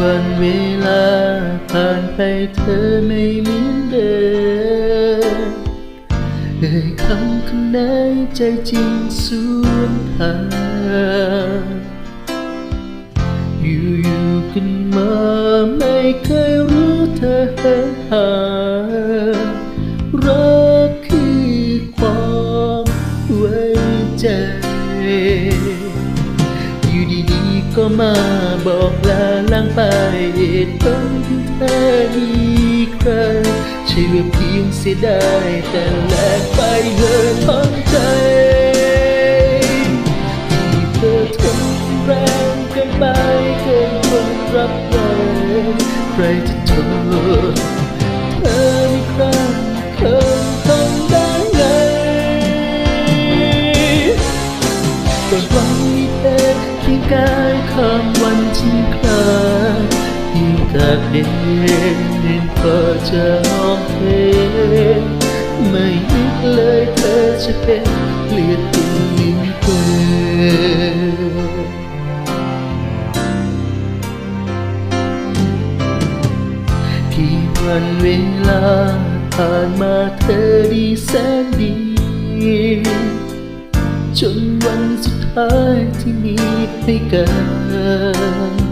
วันเวลาผ่านไปเธอไม่เหมือนเดิมเอ่ยคำข้างในใจจริงสวนทางอยู่อยู่ๆกันมาไม่เคยรู้เธอหาย มาบอกลาล้างไปตุผลที่เธอมีใครใช่ว่าเพียงเสียดายแต่แลกไปเลยทั้งใจ ที่เธอทำแรงเกินไปเกินคนรับไว้ใครจะทน พียงกับเดินเดินพอจะร้องเพลงไม่นึกเลยเธอจะเป็นเกลียด tình ลิ้นเธอกี่วันเวลาผ่านมาเธอดีแสนดี จนวันสุดท้ายที่มีให้กัน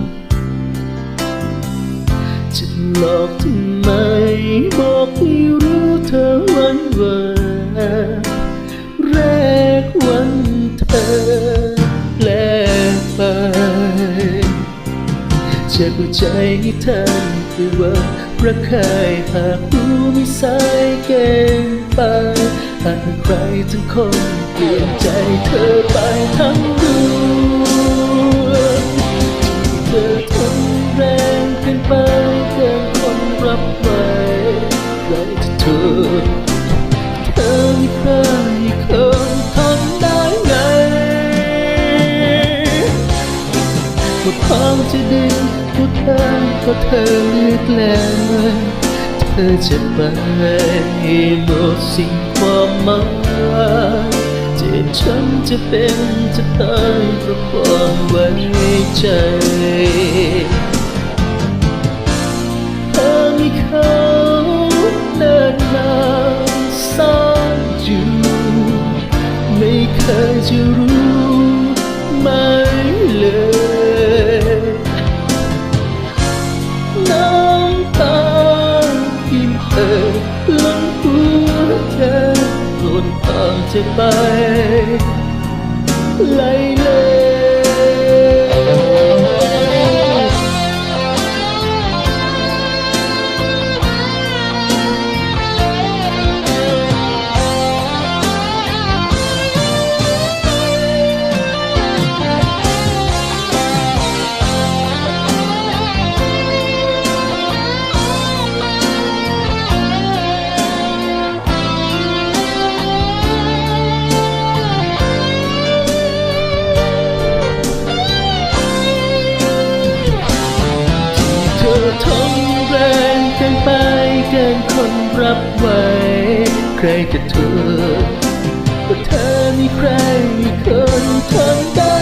จะหลอกทำไม บอกให้รู้เธอวันวานแรกวันเธอแลกไปจะเข้าใจให้ทันคือว่ารักใครหากรู้ไม่สายเกินไปหากใครทั้งคนเปลี่ยนใจเธอไปทั้งดวง นเธอไม่เคยเคยทำได้ไงหมดความจะดึงหมดทางก็เธอเลือกแล้วเธอจะไปหมดสิ่งความหมายเจ็บช้ำจะเป็นจะตายเพราะความไว้ใจ จะรู้ไม่เลยน้ำตาพิมพ์เอ่ยล้นหัวใจหลุดตามจะไปไหลเลย เกินคนรับไว้ใครจะเธอก็เธอมีใครคนทนได้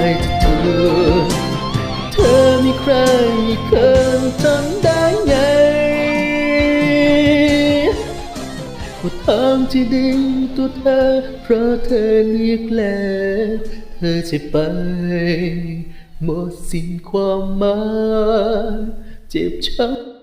ใครจะเธอ เธอมีใครเคยทำได้ไงว่าทางที่ดึงตัวเธอ เพราะเธอเลือกแล้วเธอจะไป หมดสิ้นความหมายเจ็บช้ำ